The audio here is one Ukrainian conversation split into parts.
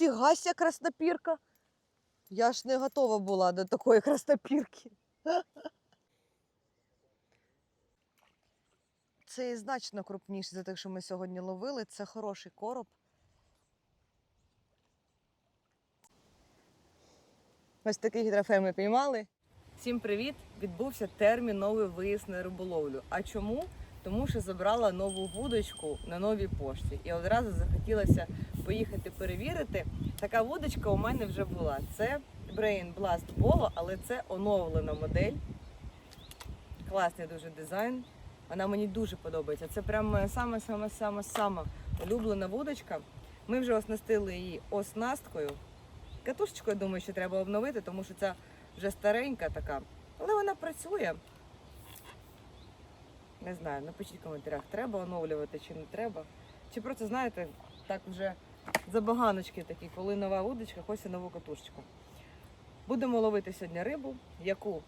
Ніфігася краснопірка. Я ж не готова була до такої краснопірки. Це і значно крупніше за те, що ми сьогодні ловили. Це хороший короб. Ось такий гідрофей ми піймали. Всім привіт! Відбувся терміновий виїзд на риболовлю. А чому? Тому що забрала нову вудочку на новій пошті. І одразу захотілося поїхати перевірити. Така вудочка у мене вже була. Це Brain Blast Polo, але це оновлена модель. Класний дуже дизайн. Вона мені дуже подобається. Це прям моя сама сама сама сама улюблена вудочка. Ми вже оснастили її оснасткою. Катушечку, я думаю, що треба обновити, тому що ця вже старенька така. Але вона працює. Не знаю, напишіть в коментарях, треба оновлювати чи не треба. Чи просто, знаєте, так вже забаганочки такі, коли нова удочка, хочеться нову катушечку. Будемо ловити сьогодні рибу, яку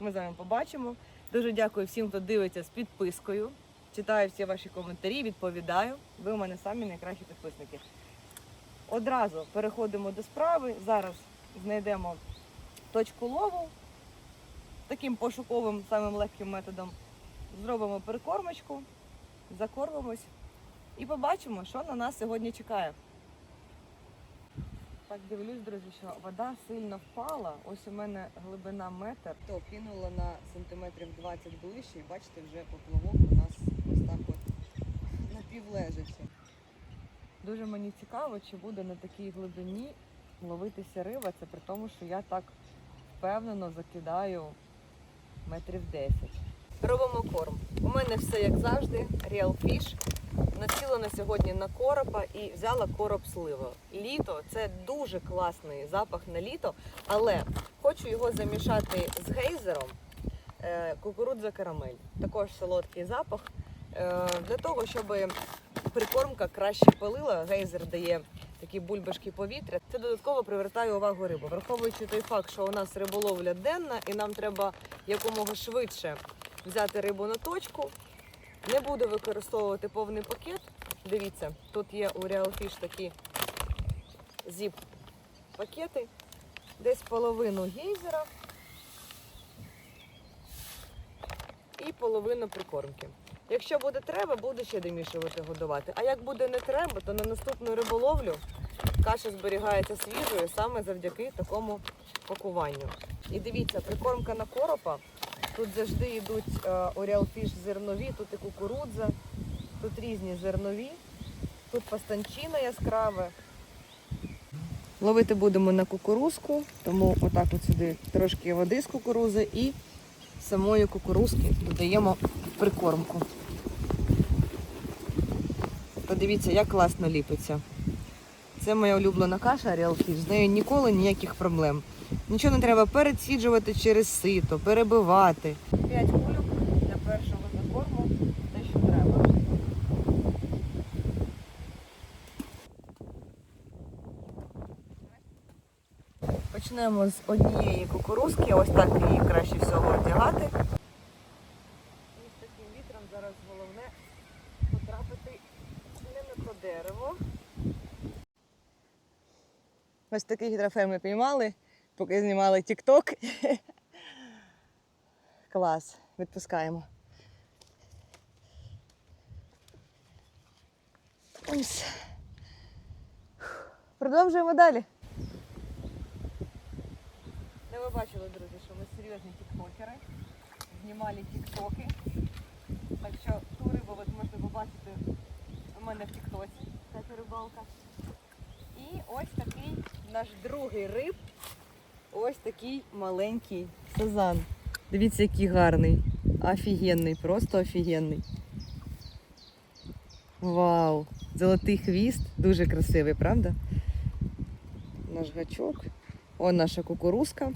ми з вами побачимо. Дуже дякую всім, хто дивиться з підпискою. Читаю всі ваші коментарі, відповідаю. Ви у мене самі найкращі підписники. Одразу переходимо до справи. Зараз знайдемо точку лову таким пошуковим самим легким методом. Зробимо перекормочку, закормимось і побачимо, що на нас сьогодні чекає. Так, дивлюсь, друзі, що вода сильно впала. Ось у мене глибина метр. То кинула на сантиметрів 20 ближче, і бачите, вже поплавок у нас ось так от напівлежачи. Дуже мені цікаво, чи буде на такій глибині ловитися риба. Це при тому, що я так впевнено закидаю метрів 10. Робимо корм. У мене все як завжди, Real Fish. Націлена сьогодні на коропа і взяла короб слива. Літо це дуже класний запах на літо, але хочу його замішати з гейзером. Е, Кукурудза карамель. Також солодкий запах. Е, Для того, щоб прикормка краще пилила, гейзер дає такі бульбашки повітря. Це додатково привертає увагу рибу. Враховуючи той факт, що у нас риболовля денна, і нам треба якомога швидше взяти рибу на точку. Не буду використовувати повний пакет. Дивіться, тут є у Real Fish такі зіп-пакети. Десь половину гейзера і половину прикормки. Якщо буде треба, буду ще домішувати годувати. А як буде не треба, то на наступну риболовлю каша зберігається свіжою саме завдяки такому пакуванню. І дивіться, прикормка на коропа. Тут завжди йдуть е, Oriel зернові, тут і кукурудза, тут різні зернові, тут пастанчина яскраве. Ловити будемо на кукурузку, тому отак от сюди трошки води з кукурузи і самої кукурузки додаємо прикормку. Подивіться, як класно ліпиться. Це моя улюблена каша Real з нею ніколи ніяких проблем. Нічого не треба переціджувати через сито, перебивати. П'ять кульок для першого закорму, те, що треба. Почнемо з однієї кукурузки, ось так її краще всього одягати. І з таким вітром зараз головне потрапити не на дерево. Ось такий гідрофей ми піймали, поки знімали тік-ток. Клас, відпускаємо. Ось. Продовжуємо далі. Ну, ви бачили, друзі, що ми серйозні тіктокери. Знімали тіктоки. Так що ту рибу ви можете побачити у мене в тіктоці. Ця рибалка. І ось такий наш другий риб. Ось такий маленький сазан. Дивіться, який гарний. Офігенний, просто офігенний. Вау! Золотий хвіст, дуже красивий, правда? Наш гачок. О, наша кукурузка.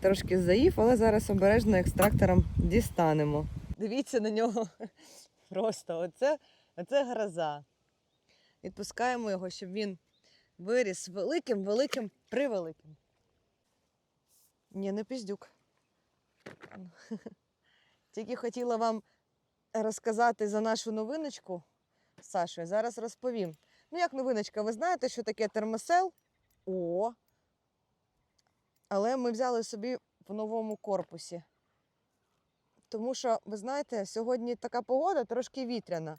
Трошки заїв, але зараз обережно екстрактором дістанемо. Дивіться на нього. Просто оце, оце гроза. Відпускаємо його, щоб він виріс великим, великим, превеликим. Ні, не піздюк. Тільки хотіла вам розказати за нашу новиночку з Сашою. Зараз розповім. Ну, як новиночка, ви знаєте, що таке термосел? О. Але ми взяли собі в новому корпусі. Тому що, ви знаєте, сьогодні така погода трошки вітряна.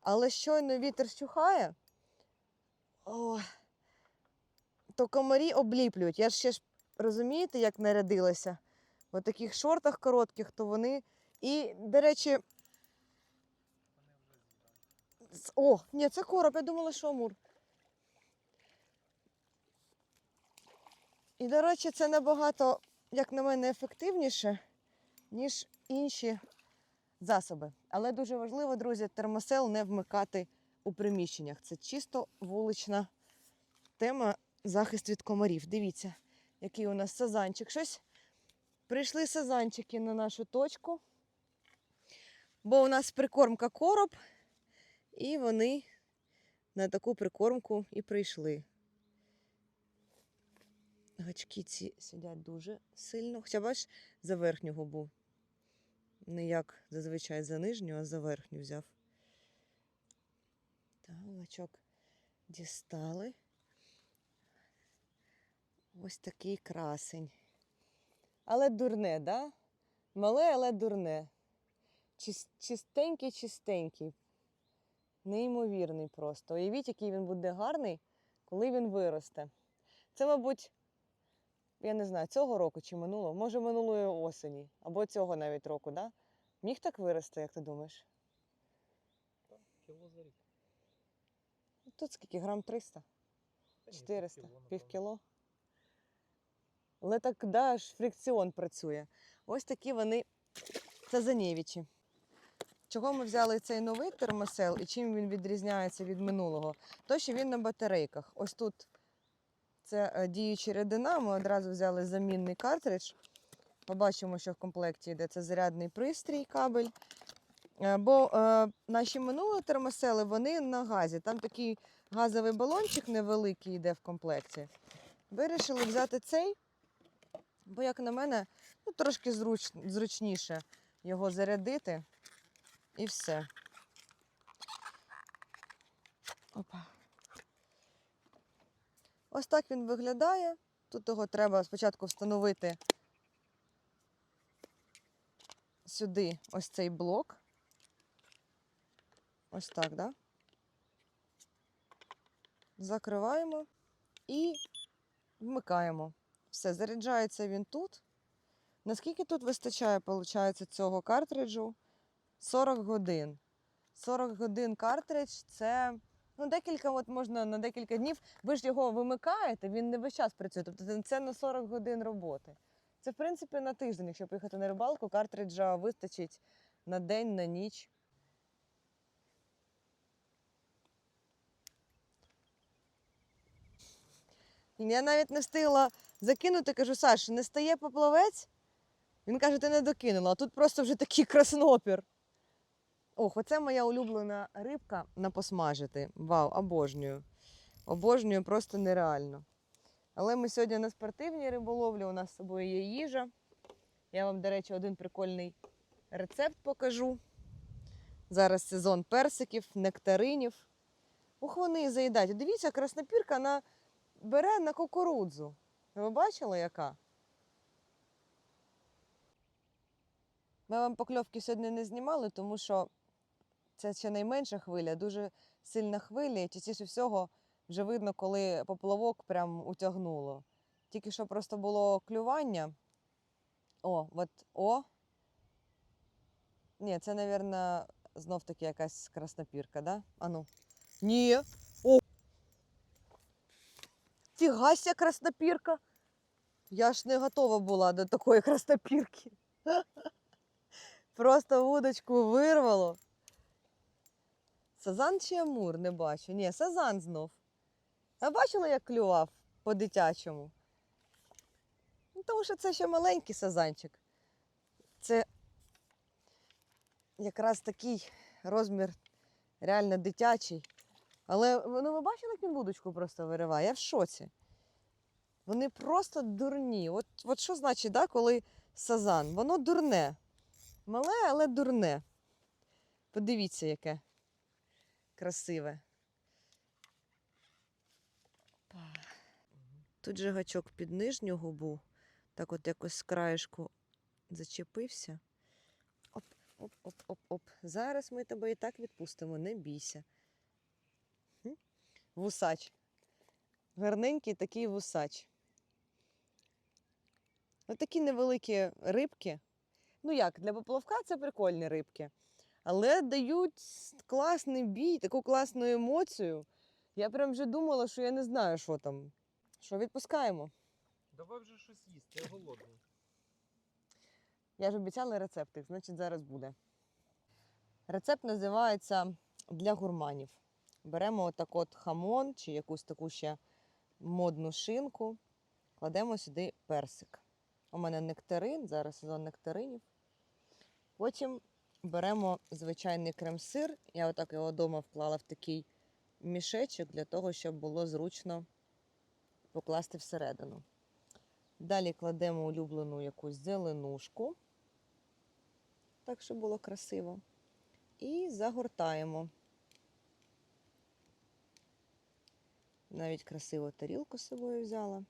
Але щойно вітер щухає, о, то комарі обліплюють. Я ж ще ж розумієте, як нарядилася? В таких шортах коротких, то вони. І, до речі, О, ні, це короб, я думала, що амур. І, до речі, це набагато, як на мене, ефективніше, ніж інші засоби. Але дуже важливо, друзі, термосел не вмикати у приміщеннях. Це чисто вулична тема захист від комарів. Дивіться, який у нас сазанчик. Щось прийшли сазанчики на нашу точку, бо у нас прикормка короб. І вони на таку прикормку і прийшли. Гачки ці сидять дуже сильно. Хоча бач, за верхню губу. Не як зазвичай за нижню, а за верхню взяв. Так, гачок дістали. Ось такий красень. Але дурне, да? Мале, але дурне. Чистенький, чистенький. Неймовірний просто. Уявіть, який він буде гарний, коли він виросте. Це, мабуть, я не знаю, цього року чи минулого, може минулої осені, або цього навіть року, да? Міг так вирости, як ти думаєш? Кіло за рік. Тут скільки? Грам 300? 400? півкіло, Пів напевно. кіло? Але так, да, фрикціон працює. Ось такі вони сазанєвічі. Чого ми взяли цей новий термосел і чим він відрізняється від минулого? То, що він на батарейках. Ось тут це е, діюча рідина. Ми одразу взяли замінний картридж. Побачимо, що в комплекті йде це зарядний пристрій, кабель. Бо е, наші минулі термосели вони на газі. Там такий газовий балончик невеликий йде в комплекті. Вирішили взяти цей, бо, як на мене, ну, трошки зруч, зручніше його зарядити. І все. Опа. Ось так він виглядає. Тут його треба спочатку встановити сюди ось цей блок. Ось так, да? Закриваємо і вмикаємо. Все, заряджається він тут. Наскільки тут вистачає, виходить, цього картриджу? 40 годин. 40 годин картридж це ну, декілька, от можна на декілька днів. Ви ж його вимикаєте, він не весь час працює. Тобто це на 40 годин роботи. Це, в принципі, на тиждень, якщо поїхати на рибалку, картриджа вистачить на день, на ніч. Я навіть не встигла закинути, кажу, Саш, не стає поплавець? Він каже, ти не докинула, а тут просто вже такий краснопір. Ох, оце моя улюблена рибка на посмажити. Вау, обожнюю. Обожнюю просто нереально. Але ми сьогодні на спортивній риболовлі, у нас з собою є їжа. Я вам, до речі, один прикольний рецепт покажу. Зараз сезон персиків, нектаринів. Ух, вони заїдають. Дивіться, краснопірка на... бере на кукурудзу. Ви бачили, яка? Ми вам покльовки сьогодні не знімали, тому що це ще найменша хвиля, дуже сильна хвиля, і частіше всього вже видно, коли поплавок прям утягнуло. Тільки що просто було клювання. О, от о. Ні, це, мабуть, знов таки якась краснопірка, да? Ану. Ні. Фігася краснопірка. Я ж не готова була до такої краснопірки. Просто вудочку вирвало. Сазан чи амур не бачу. Ні, сазан знов. А бачила, як клював по-дитячому? Ну, тому що це ще маленький сазанчик. Це якраз такий розмір реально дитячий. Але ну, ви бачили, як він вудочку просто вириває? Я в шоці. Вони просто дурні. От, от що значить, да, коли сазан? Воно дурне. Мале, але дурне. Подивіться, яке красиве. Тут же гачок під нижню губу, так от якось з краєшку зачепився. Оп, оп, оп, оп, оп. Зараз ми тебе і так відпустимо, не бійся. Вусач. Гарненький такий вусач. Ось такі невеликі рибки. Ну як, для поплавка це прикольні рибки. Але дають класний бій, таку класну емоцію. Я прям вже думала, що я не знаю, що там. Що відпускаємо? Давай вже щось їсти, я голодний. Я ж обіцяла рецептик, значить зараз буде. Рецепт називається для гурманів. Беремо отак от хамон чи якусь таку ще модну шинку, кладемо сюди персик. У мене нектарин, зараз сезон нектаринів. Потім беремо звичайний крем-сир. Я отак його вдома вклала в такий мішечок для того, щоб було зручно покласти всередину. Далі кладемо улюблену якусь зеленушку, так, щоб було красиво. І загортаємо. Навіть красиву тарілку з собою взяла.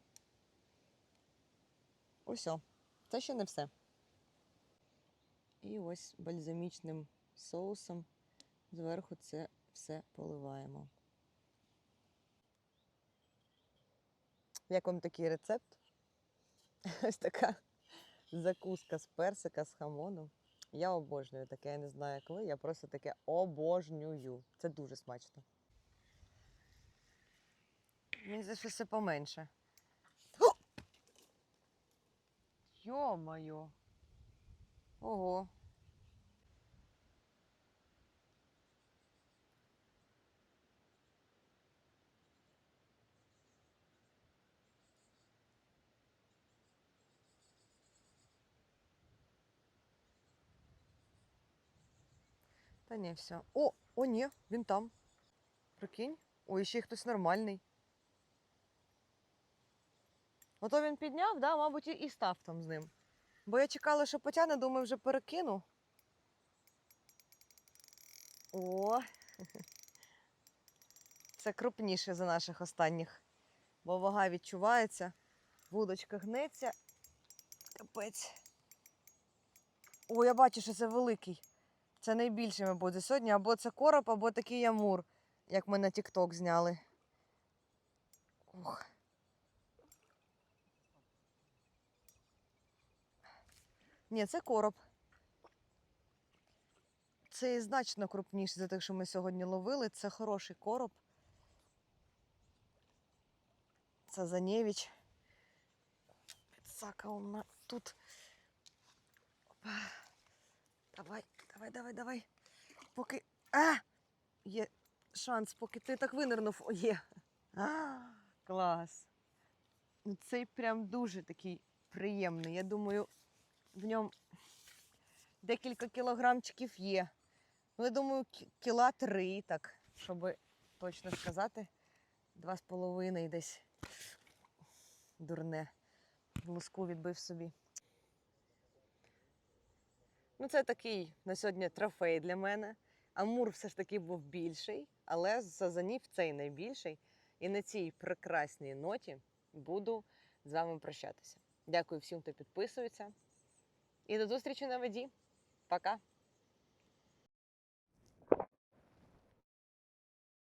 Ось. Це ще не все. І ось бальзамічним соусом зверху це все поливаємо. Як вам такий рецепт? Ось така закуска з персика, з хамоном. Я обожнюю таке, я не знаю, ви, я просто таке обожнюю. Це дуже смачно. Мені що все поменше. О! Йо-моє. Ого. Та ні, все. О, о, ні, він там. Прикинь. Ой, ще хтось нормальний. Ото він підняв, да, мабуть, і- став там з ним. Бо я чекала, що потягне, думаю, вже перекину. О! Це крупніше за наших останніх. Бо вага відчувається, вудочка гнеться. Капець. О, я бачу, що це великий. Це найбільший, мабуть, за сьогодні. Або це короб, або такий ямур, як ми на TikTok зняли. Ух. Ні, це короб. Це значно крупніше за тих, що ми сьогодні ловили. Це хороший короб. Це Занєвіч. Підсака у мене тут. Опа. Давай, давай, давай, давай. Поки. А! Є шанс, поки ти так винирнув. О, є. А, клас. Ну, Цей прям дуже такий приємний. Я думаю, в ньому декілька кілограмчиків є. Ну, я думаю, кіла три, так, щоб точно сказати. Два з половиною десь дурне. Луску відбив собі. Ну, це такий на сьогодні трофей для мене. Амур все ж таки був більший, але сазанів цей найбільший. І на цій прекрасній ноті буду з вами прощатися. Дякую всім, хто підписується. І до зустрічі на воді. Пока!